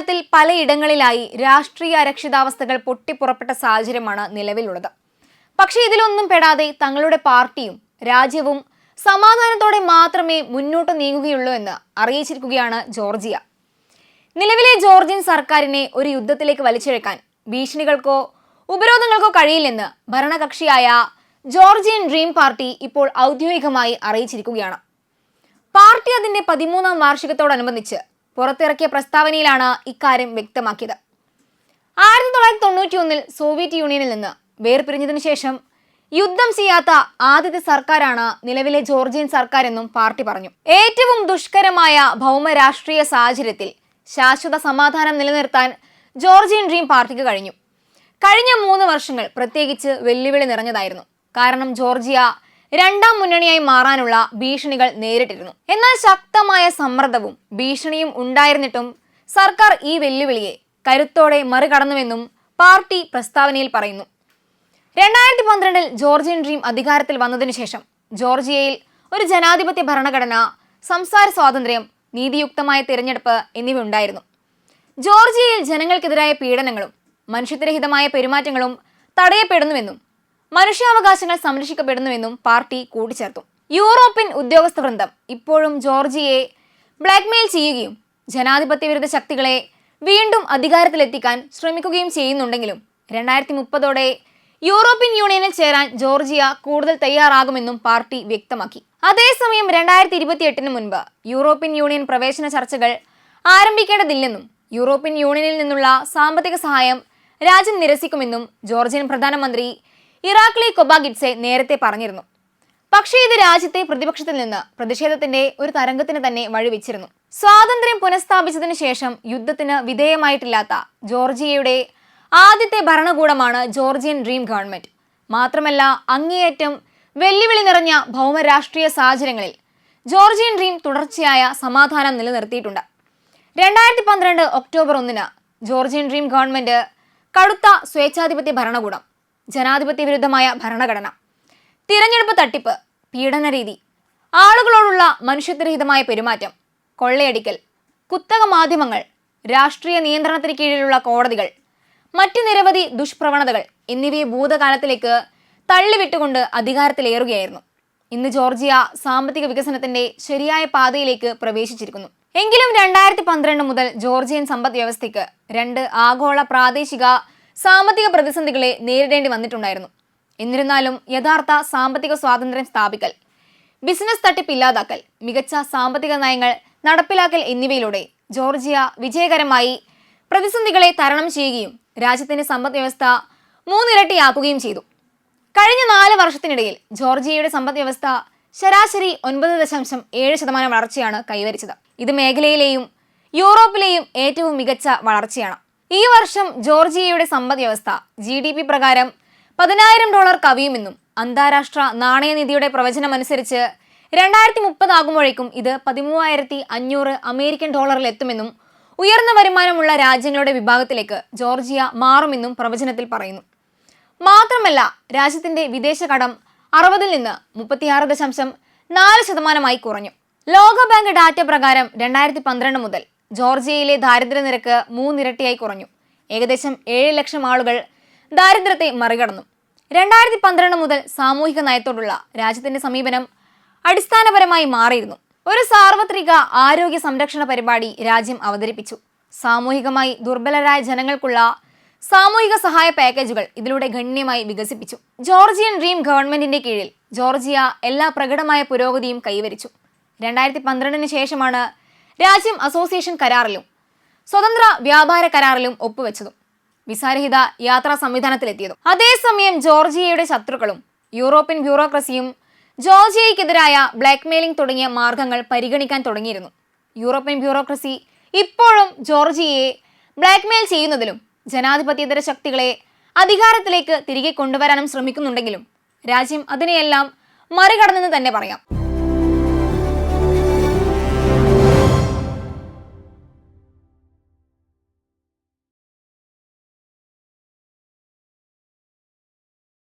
കാലത്തിൽ പലയിടങ്ങളിലായി രാഷ്ട്രീയ അരക്ഷിതാവസ്ഥകൾ പൊട്ടിപ്പുറപ്പെട്ട സാഹചര്യമാണ് നിലവിലുള്ളത്. പക്ഷേ ഇതിലൊന്നും പെടാതെ തങ്ങളുടെ പാർട്ടിയും രാജ്യവും സമാധാനത്തോടെ മാത്രമേ മുന്നോട്ട് നീങ്ങുകയുള്ളൂ എന്ന് അറിയിച്ചിരിക്കുകയാണ് ജോർജിയ. നിലവിലെ ജോർജിയൻ സർക്കാരിനെ ഒരു യുദ്ധത്തിലേക്ക് വലിച്ചിഴക്കാൻ ഭീഷണികൾക്കോ ഉപരോധങ്ങൾക്കോ കഴിയില്ലെന്ന് ഭരണകക്ഷിയായ ജോർജിയൻ ഡ്രീം പാർട്ടി ഇപ്പോൾ ഔദ്യോഗികമായി അറിയിച്ചിരിക്കുകയാണ്. പാർട്ടി അതിന്റെ പതിമൂന്നാം വാർഷികത്തോടനുബന്ധിച്ച് പുറത്തിറക്കിയ പ്രസ്താവനയിലാണ് ഇക്കാര്യം വ്യക്തമാക്കിയത്. ആയിരത്തി തൊള്ളായിരത്തി തൊണ്ണൂറ്റി ഒന്നിൽ സോവിയറ്റ് യൂണിയനിൽ നിന്ന് വേർപിരിഞ്ഞതിനു ശേഷം യുദ്ധം ചെയ്യാത്ത ആദ്യത്തെ സർക്കാരാണ് നിലവിലെ ജോർജിയൻ സർക്കാർ എന്നും പാർട്ടി പറഞ്ഞു. ഏറ്റവും ദുഷ്കരമായ ഭൗമ രാഷ്ട്രീയ സാഹചര്യത്തിൽ ശാശ്വത സമാധാനം നിലനിർത്താൻ ജോർജിയൻ ഡ്രീം പാർട്ടിക്ക് കഴിഞ്ഞു. കഴിഞ്ഞ മൂന്ന് വർഷങ്ങൾ പ്രത്യേകിച്ച് വെല്ലുവിളി നിറഞ്ഞതായിരുന്നു. കാരണം ജോർജിയ രണ്ടാം മുന്നണിയായി മാറാനുള്ള ഭീഷണികൾ നേരിട്ടിരുന്നു. എന്നാൽ ശക്തമായ സമ്മർദ്ദവും ഭീഷണിയും ഉണ്ടായിരുന്നിട്ടും സർക്കാർ ഈ വെല്ലുവിളിയെ കരുത്തോടെ മറികടന്നുവെന്നും പാർട്ടി പ്രസ്താവനയിൽ പറയുന്നു. രണ്ടായിരത്തി പന്ത്രണ്ടിൽ ജോർജിയൻ ഡ്രീം അധികാരത്തിൽ വന്നതിനു ശേഷം ജോർജിയയിൽ ഒരു ജനാധിപത്യ ഭരണഘടന സംസാര സ്വാതന്ത്ര്യം നീതിയുക്തമായ തിരഞ്ഞെടുപ്പ് എന്നിവ ഉണ്ടായിരുന്നു. ജോർജിയയിൽ ജനങ്ങൾക്കെതിരായ പീഡനങ്ങളും മനുഷ്യത്വരഹിതമായ പെരുമാറ്റങ്ങളും തടയപ്പെടുന്നുവെന്നും മനുഷ്യാവകാശങ്ങൾ സംരക്ഷിക്കപ്പെടുന്നുവെന്നും പാർട്ടി കൂട്ടിച്ചേർത്തു. യൂറോപ്യൻ ഉദ്യോഗസ്ഥ വൃന്ദം ഇപ്പോഴും ജോർജിയെ ബ്ലാക്ക്മെയിൽ ചെയ്യുകയും ജനാധിപത്യ വിരുദ്ധ ശക്തികളെ വീണ്ടും അധികാരത്തിലെത്തിക്കാൻ ശ്രമിക്കുകയും ചെയ്യുന്നുണ്ടെങ്കിലും രണ്ടായിരത്തി മുപ്പതോടെ യൂറോപ്യൻ യൂണിയനിൽ ചേരാൻ ജോർജിയ കൂടുതൽ തയ്യാറാകുമെന്നും പാർട്ടി വ്യക്തമാക്കി. അതേസമയം രണ്ടായിരത്തി ഇരുപത്തിയെട്ടിന് മുൻപ് യൂറോപ്യൻ യൂണിയൻ പ്രവേശന ചർച്ചകൾ ആരംഭിക്കേണ്ടതില്ലെന്നും യൂറോപ്യൻ യൂണിയനിൽ നിന്നുള്ള സാമ്പത്തിക സഹായം രാജ്യം നിരസിക്കുമെന്നും ജോർജിയൻ പ്രധാനമന്ത്രി ഇറാഖ്ലി കൊബാഗിറ്റ്സെ നേരത്തെ പറഞ്ഞിരുന്നു. പക്ഷേ ഇത് രാജ്യത്തെ പ്രതിപക്ഷത്തിൽ നിന്ന് പ്രതിഷേധത്തിന്റെ ഒരു തരംഗത്തിന് തന്നെ വഴിവെച്ചിരുന്നു. സ്വാതന്ത്ര്യം പുനഃസ്ഥാപിച്ചതിനു ശേഷം യുദ്ധത്തിന് വിധേയമായിട്ടില്ലാത്ത ജോർജിയയുടെ ആദ്യത്തെ ഭരണകൂടമാണ് ജോർജിയൻ ഡ്രീം ഗവൺമെന്റ്. മാത്രമല്ല അങ്ങേയറ്റം വെല്ലുവിളി നിറഞ്ഞ ഭൗമരാഷ്ട്രീയ സാഹചര്യങ്ങളിൽ ജോർജിയൻ ഡ്രീം തുടർച്ചയായ സമാധാനം നിലനിർത്തിയിട്ടുണ്ട്. രണ്ടായിരത്തി പന്ത്രണ്ട് ഒക്ടോബർ ഒന്നിന് ജോർജിയൻ ഡ്രീം ഗവൺമെന്റ് കടുത്ത സ്വേച്ഛാധിപത്യ ഭരണകൂടം ജനാധിപത്യ വിരുദ്ധമായ ഭരണഘടന. തിരഞ്ഞെടുപ്പ് തട്ടിപ്പ് പീഡന രീതി ആളുകളോടുള്ള മനുഷ്യത്വരഹിതമായ പെരുമാറ്റം കൊള്ളയടിക്കൽ കുത്തക മാധ്യമങ്ങൾ രാഷ്ട്രീയ നിയന്ത്രണത്തിന് കീഴിലുള്ള കോടതികൾ മറ്റ് നിരവധി ദുഷ്പ്രവണതകൾ എന്നിവയെ ഭൂതകാലത്തിലേക്ക് തള്ളിവിട്ടുകൊണ്ട് അധികാരത്തിലേറുകയായിരുന്നു. ഇന്ന് ജോർജിയ സാമ്പത്തിക വികസനത്തിന്റെ ശരിയായ പാതയിലേക്ക് പ്രവേശിച്ചിരിക്കുന്നു. എങ്കിലും രണ്ടായിരത്തി പന്ത്രണ്ട് മുതൽ ജോർജിയൻ സമ്പദ് വ്യവസ്ഥയ്ക്ക് രണ്ട് ആഗോള പ്രാദേശിക സാമ്പത്തിക പ്രതിസന്ധികളെ നേരിടേണ്ടി വന്നിട്ടുണ്ടായിരുന്നു. എന്നിരുന്നാലും യഥാർത്ഥ സാമ്പത്തിക സ്വാതന്ത്ര്യം സ്ഥാപിക്കൽ ബിസിനസ് തട്ടിപ്പ് ഇല്ലാതാക്കൽ മികച്ച സാമ്പത്തിക നയങ്ങൾ നടപ്പിലാക്കൽ എന്നിവയിലൂടെ ജോർജിയ വിജയകരമായി പ്രതിസന്ധികളെ തരണം ചെയ്യുകയും രാജ്യത്തിന്റെ സമ്പദ് വ്യവസ്ഥ മൂന്നിരട്ടിയാക്കുകയും ചെയ്തു. കഴിഞ്ഞ നാല് വർഷത്തിനിടയിൽ ജോർജിയയുടെ സമ്പദ് വ്യവസ്ഥ ശരാശരി ഒൻപത് ദശാംശം ഏഴ് ശതമാനം വളർച്ചയാണ് കൈവരിച്ചത്. ഇത് മേഖലയിലെയും യൂറോപ്പിലെയും ഏറ്റവും മികച്ച വളർച്ചയാണ്. ഈ വർഷം ജോർജിയയുടെ സമ്പദ് വ്യവസ്ഥ ജി ഡി പി പ്രകാരം പതിനായിരം ഡോളർ കവിയുമെന്നും അന്താരാഷ്ട്ര നാണയനിധിയുടെ പ്രവചനമനുസരിച്ച് രണ്ടായിരത്തി മുപ്പതാകുമ്പോഴേക്കും ഇത് പതിമൂവായിരത്തി അഞ്ഞൂറ് അമേരിക്കൻ ഡോളറിൽ എത്തുമെന്നും ഉയർന്ന വരുമാനമുള്ള രാജ്യങ്ങളുടെ വിഭാഗത്തിലേക്ക് ജോർജിയ മാറുമെന്നും പ്രവചനത്തിൽ പറയുന്നു. മാത്രമല്ല രാജ്യത്തിന്റെ വിദേശ കടം അറുപതിൽ നിന്ന് മുപ്പത്തിയാറ് ദശാംശം നാല് ശതമാനമായി കുറഞ്ഞു. ലോകബാങ്ക് ഡാറ്റ പ്രകാരം രണ്ടായിരത്തി പന്ത്രണ്ട് മുതൽ ജോർജിയയിലെ ദാരിദ്ര്യ നിരക്ക് മൂന്നിരട്ടിയായി കുറഞ്ഞു. ഏകദേശം ഏഴ് ലക്ഷം ആളുകൾ ദാരിദ്ര്യത്തെ മറികടന്നു. രണ്ടായിരത്തി പന്ത്രണ്ട് മുതൽ സാമൂഹിക നയത്തോടുള്ള രാജ്യത്തിന്റെ സമീപനം അടിസ്ഥാനപരമായി മാറിയിരുന്നു. ഒരു സാർവത്രിക ആരോഗ്യ സംരക്ഷണ പരിപാടി രാജ്യം അവതരിപ്പിച്ചു. സാമൂഹികമായി ദുർബലരായ ജനങ്ങൾക്കുള്ള സാമൂഹിക സഹായ പാക്കേജുകൾ ഇതിലൂടെ ഗണ്യമായി വികസിപ്പിച്ചു. ജോർജിയൻ ഡ്രീം ഗവൺമെന്റിന്റെ കീഴിൽ ജോർജിയ എല്ലാ പ്രകടമായ പുരോഗതിയും കൈവരിച്ചു. രണ്ടായിരത്തി പന്ത്രണ്ടിന് ശേഷമാണ് രാജ്യം അസോസിയേഷൻ കരാറിലും സ്വതന്ത്ര വ്യാപാര കരാറിലും ഒപ്പുവെച്ചതും വിസാരഹിത യാത്രാ സംവിധാനത്തിലെത്തിയതും. അതേസമയം ജോർജിയയുടെ ശത്രുക്കളും യൂറോപ്യൻ ബ്യൂറോക്രസിയും ജോർജിയയ്ക്കെതിരായ ബ്ലാക്ക്മെയിലിംഗ് തുടങ്ങിയ മാർഗങ്ങൾ പരിഗണിക്കാൻ തുടങ്ങിയിരുന്നു. യൂറോപ്യൻ ബ്യൂറോക്രസി ഇപ്പോഴും ജോർജിയയെ ബ്ലാക്ക്മെയിൽ ചെയ്യുന്നതിലും ജനാധിപത്യേതര ശക്തികളെ അധികാരത്തിലേക്ക് തിരികെ കൊണ്ടുവരാനും ശ്രമിക്കുന്നുണ്ടെങ്കിലും രാജ്യം അതിനെയെല്ലാം മറികടന്നെന്ന് തന്നെ പറയാം.